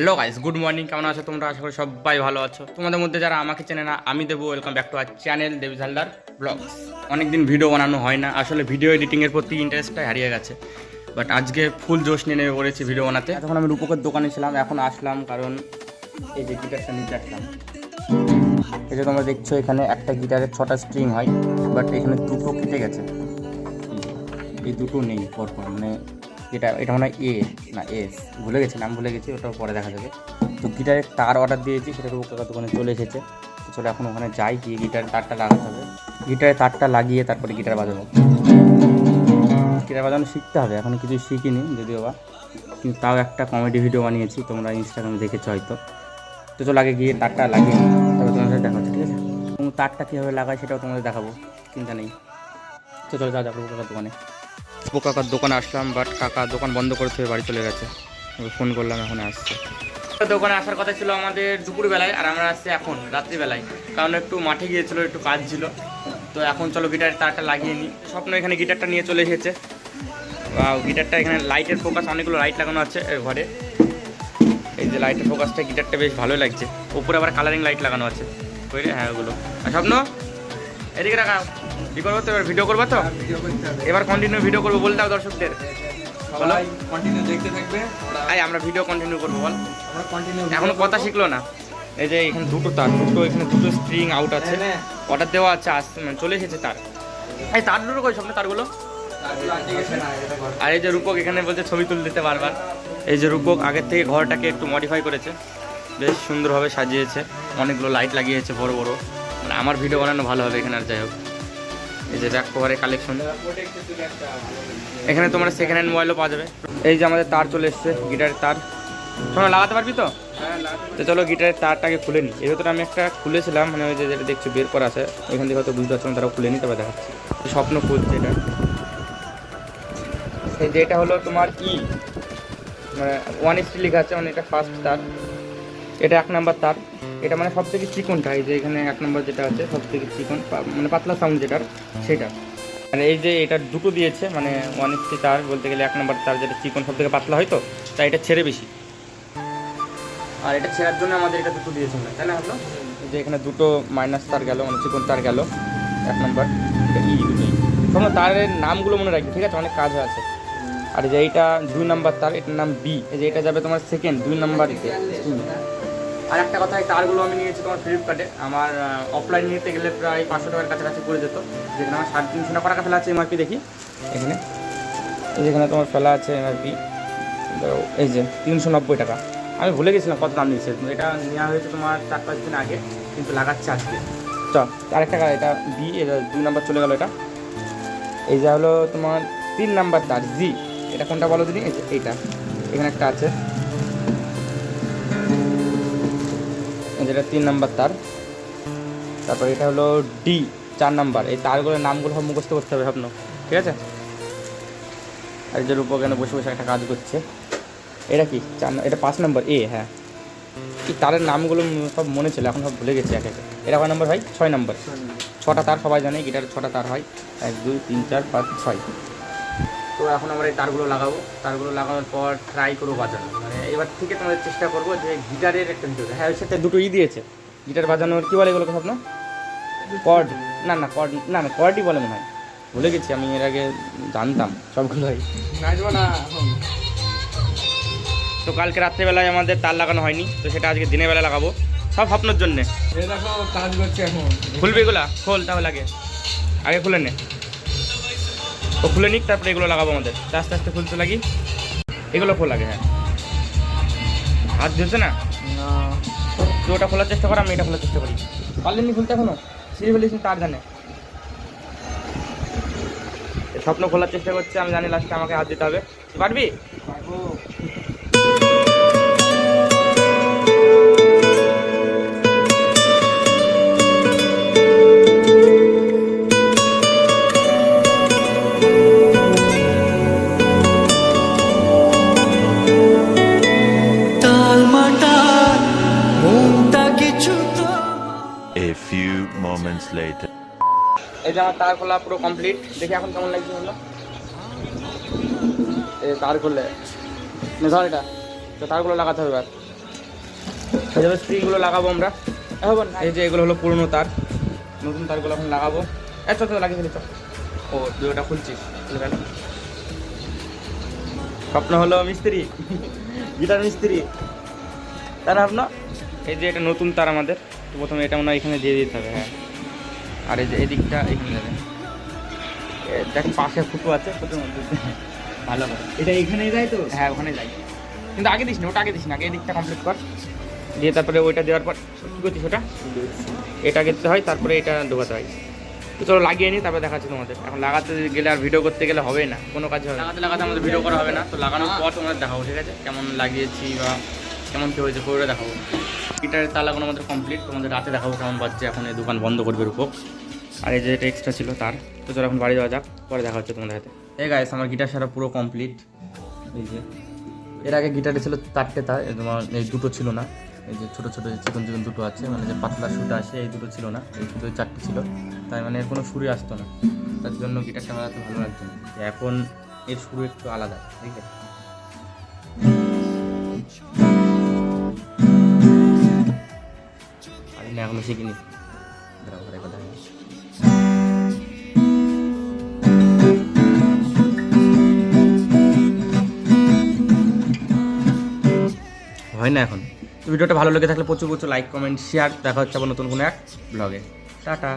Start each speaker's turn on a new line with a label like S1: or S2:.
S1: Hello guys, good morning. কেমন আছো তোমরা? আশা করি সবাই ভালো আছো। তোমাদের মধ্যে যারা আমাকে চেনে না, আমি দেবো welcome back to our channel Debi Jhaldar blogs অনেকদিন ভিডিও বানানো হয় না। আসলে ভিডিও এডিটিংয়ের প্রতি ইন্টারেস্টটাই হারিয়ে গেছে। বাট আজকে ফুল জোশ নিয়ে নেমে পড়েছি ভিডিও বানাতে। তখন আমি রূপকের দোকানে ছিলাম, এখন আসলাম কারণ এই যে গিটারটা নিতে আসলাম এই যে তোমরা দেখছ এখানে একটা গিটারের ছটা স্ট্রিং হয় বাট এখানে দুটো কেটে গেছে। এই দুটো নেই, পরপর। মানে যেটা এটা মনে হয় এ না এস ভুলে গেছি, নাম ভুলে গেছি ওটা পরে দেখা যাবে। তো গিটারের তার অর্ডার দিয়েছি, সেটা কাকার দোকানে চলে এসেছে। তো চলো এখন ওখানে যাই, গিয়ে গিটারের তারটা লাগাতে হবে। গিটারের তারটা লাগিয়ে তারপরে গিটার বাজাবো। গিটার বাজানো শিখতে হবে, এখন কিছু শিখিনি যদিও বা। কিন্তু তাও একটা কমেডি ভিডিও বানিয়েছি, তোমরা ইনস্টাগ্রামে দেখেছ হয়তো। তো চলো আগে গিয়ে তারটা লাগিয়ে তবে তোমাদের সাথে দেখা হচ্ছে, ঠিক আছে? তারটা কীভাবে লাগায় সেটাও তোমাদের দেখাবো, চিন্তা নেই। তো চলো যা যাব দোকানে। ও কাকার দোকানে আসলাম বাট কাকা দোকান বন্ধ করে থেকে বাড়ি চলে গেছে। ফোন করলাম, এখন আসছে। দোকানে আসার কথা ছিল আমাদের দুপুরবেলায়, আর আমরা আসছি এখন, রাত্রিবেলায়। কারণ একটু মাঠে গিয়েছিল, একটু কাজ ছিল। তো এখন চলো গিটার তারটা লাগিয়ে নিই। স্বপ্ন এখানে গিটারটা নিয়ে চলে এসেছে। বা গিটারটা এখানে লাইটের ফোকাস অনেকগুলো লাইট লাগানো আছে ঘরে। এই যে লাইটের ফোকাসটা গিটারটা বেশ ভালোই লাগছে। উপরে আবার কালারিং লাইট লাগানো আছে। রে হ্যাঁ ওগুলো। আর স্বপ্ন? এদিকে রাখা কি করব তো এবার ভিডিও করব তো?
S2: হবে।
S1: এবার কন্টিনিউ ভিডিও করব বলতে হবে দর্শকদের।
S2: সবাই কন্টিনিউ দেখতে থাকবে। আমরা
S1: আই আমরা ভিডিও কন্টিনিউ করব বল।
S2: আমরা কন্টিনিউ
S1: এখনও কথা শিখলো না? এই যে এখানে দুটো তার দুটো এখানে দুটো স্ট্রিং আউট আছে। অর্ডার দেওয়া আছে আসতে মানে চলে এসেছে তার। এই তার দুটো কই স্বপ্ন তারগুলো? আর এই যে রূপক এখানে বলছে ছবি তুলে দিতে বারবার এই যে রূপক আগের থেকে ঘরটাকে একটু মডিফাই করেছে। বেশ সুন্দরভাবে সাজিয়েছে। অনেকগুলো লাইট লাগিয়েছে বড় বড়। আমার ভিডিও বানানো ভালো হবে এখানে আর যাই হোক। এই যে ব্যাক কভারের কালেকশন এখানে তোমার সেকেন্ড হ্যান্ড মোবাইলও পাওয়া যাবে। এই যে আমাদের তার চলে এসছে গিটারের তার। তোমরা লাগাতে পারবি তো? তো চলো গিটারের তারটাকে খুলে নিই এর ভেতরে আমি একটা খুলেছিলাম মানে ওই যে যেটা দেখছ বের করা আছে, ওইখান থেকে হয়তো বুঝতে পারছ না তারা খুলে নিই তবে দেখাচ্ছি। স্বপ্ন খুলছে এটা। এই যে এটা হলো তোমার ই মানে ওয়ান এসটি লেখা আছে মানে এটা ফার্স্ট তার। এটা এক নাম্বার তার। এটা মানে সব থেকে চিকনটা এই যে এখানে এক নম্বর যেটা আছে সব থেকে চিকন মানে পাতলা সাউন্ড যেটার সেটা। মানে এই যে এটা দুটো দিয়েছে মানে ওয়ান এসটি তার বলতে গেলে এক নম্বর তার যেটা চিকন সব থেকে পাতলা হয় তো তাই এটা ছেড়ে বেশি। আর এটা ছেঁড়ার জন্য আমাদের এটা দুটো দিয়েছে হয়, তাই না হলো? এই যে এখানে দুটো মাইনাস তার গেল মানে চিকন তার গেল এক নম্বর। এটা ই দুটোই শোনো তারের নামগুলো মনে রাখবি ঠিক আছে? অনেক কাজ আছে। আর যে এইটা দুই নাম্বার তার এটার নাম বি এই যে এটা যাবে তোমার সেকেন্ড দুই নাম্বার আর একটা কথা তারগুলো আমি নিয়েছি তোমার ফ্লিপকার্টে আমার অফলাইন নিতে গেলে প্রায় পাঁচশো টাকার কাছাকাছি পড়ে যেত। যেখানে আমার সাড়ে তিনশো টাকা টাকা ফেলা আছে এমআরপি দেখি। এখানে। যেখানে তোমার ফেলা আছে এমআরপি এই যে তিনশো নব্বই টাকা। আমি ভুলে গেছিলাম কত দাম নিচ্ছে এটা নেওয়া হয়েছে তোমার চার পাঁচ দিন আগে, কিন্তু লাগাচ্ছে আজকে। চ, আরেকটা কা- এটা বি এটা দুই নাম্বার চলে গেল এটা। এই যে হলো তোমার তিন নাম্বার তার জি এটা কোনটা বলো দিদি? এইটা। এখানে একটা আছে। যেটা তিন নাম্বার তার। তারপর এটা হলো ডি চার নাম্বার। এই তারগুলোর নামগুলো সব মুখস্থ করতে হবে স্বপ্ন ঠিক আছে? আর যে রূপক এখানে বসে বসে একটা কাজ করছে। এটা কি? চার এটা পাঁচ নম্বর এ হ্যাঁ। এই তারের নামগুলো সব মনে ছিল এখন সব ভুলে গেছি এক একে। এটা কয় নম্বর হয় ছয় নম্বর। ছটা তার সবাই জানে গিটারের ছটা তার হয়। এক দুই তিন চার পাঁচ ছয়। তো এখন আমরা এই তারগুলো লাগাবো। তারগুলো লাগানোর পর ট্রাই করব বাজানো। এবার থেকে তোমাদের চেষ্টা করব যে গিটারের একটা ভিডিও হ্যাঁ ওর সাথে দুটো ই দিয়েছে। গিটার বাজানোর কী বলে এগুলোকে স্বপ্ন? কর্ড। না না কর্ড না না কর্ডই বলে মনে হয়। ভুলে গেছি আমি এর আগে জানতাম সবগুলোই।
S2: না
S1: তো কালকে রাত্রেবেলায় আমাদের তার লাগানো হয়নি তো সেটা আজকে দিনের বেলা লাগাবো। সব স্বপ্নের জন্যে।
S2: কাজ করছে এখন।
S1: খুলবে এগুলা? খোল তাহলে লাগে আগে খুলে নে। ও খুলে নিক তারপরে এগুলো লাগাবো আমাদের। আস্তে আস্তে খুলতে লাগি। এগুলো খোল লাগে হ্যাঁ। হাত না?
S2: না।
S1: তুই ওটা খোলার চেষ্টা কর আমি এটা খোলার চেষ্টা করি। পারলেনি খুলতে এখনও? সিঁড়ি ফেলিস তার জানে। স্বপ্ন খোলার চেষ্টা করছে আমি জানি লাস্টে আমাকে হাত দিতে হবে। পারবি?
S2: পারব।
S3: Few moments later.
S1: এই যে আমার তার খোলা পুরো কমপ্লিট দেখি এখন কেমন লাগছে বলল এই তার খুললে। নে ধর এটা। তো তারগুলো লাগাতে হবে এবার। যেভাবে স্প্রিংগুলো লাগাবো আমরা। এখন এই যে এগুলো হলো পুরনো তার নতুন তারগুলো এখন লাগাবো। এত তো লাগিয়ে ফেলি, চল। ও, তুই ওটা খুলছিস। খুলে স্বপ্ন হলো মিস্ত্রি। গিটার মিস্ত্রি। তার ভাবনা এই যে এটা নতুন তার আমাদের। তো প্রথমে এটা মনে হয় এখানে দিয়ে দিতে হবে হ্যাঁ। আর এই যে এদিকটা এখানে যাবে। দেখ পাশে ফুটো আছে ফুটোর মধ্যে। ভালো করে।
S2: এটা এখানেই যায় তো?
S1: হ্যাঁ ওখানে যাই কিন্তু আগে দিস না ওটা আগে দিস না আগে এদিকটা কমপ্লিট কর। দিয়ে তারপরে ওইটা দেওয়ার পর কী করছিস ওটা? এটা দিতে হয় তারপরে এটা ঢোকাতে হয়। তো চলো লাগিয়ে নিই তারপরে দেখাচ্ছি তোমাদের। এখন লাগাতে গেলে আর ভিডিও করতে গেলে হবে না কোনো কাজ হবে না। লাগাতে লাগাতে আমাদের ভিডিও করা হবে না তো লাগানোর পর তোমাদের দেখাবো ঠিক আছে? কেমন লাগিয়েছি বা কেমন কী হয়েছে করে দেখাবো। গিটারের তার লাগানো আমাদের কমপ্লিট তোমাদের রাতে দেখাবো কেমন বাজছে। এখন এই দোকান বন্ধ করবে রূপক আর এই যে এটা এক্সট্রা ছিল তার। তো চলো এখন বাড়ি যাওয়া যাক। পরে দেখা হচ্ছে তোমাদের হাতে এই গাইস আমার গিটার সারা পুরো কমপ্লিট এই যে, এর আগে গিটারে ছিল চারটে তার। তোমার এই দুটো ছিল না। এই যে ছোটো ছোটো যে চিকন চিকন দুটো আছে মানে যে পাতলা সুটা আসে, এই দুটো ছিল না। এই দুটো চারটে ছিল। তাই মানে এর কোনো সুরই আসতো না। তার জন্য গিটারটা বাজাতে ভালো লাগতো না। এখন এর সুর একটু আলাদা, ঠিক আছে? এখনও শিখিনি দাঁড়াও, ঘরে কথা। হয় না এখন। তো ভিডিওটা ভালো লেগে থাকলে প্রচুর প্রচুর লাইক কমেন্ট শেয়ার দেখা হচ্ছে আবার নতুন কোনো এক ব্লগে টাটা।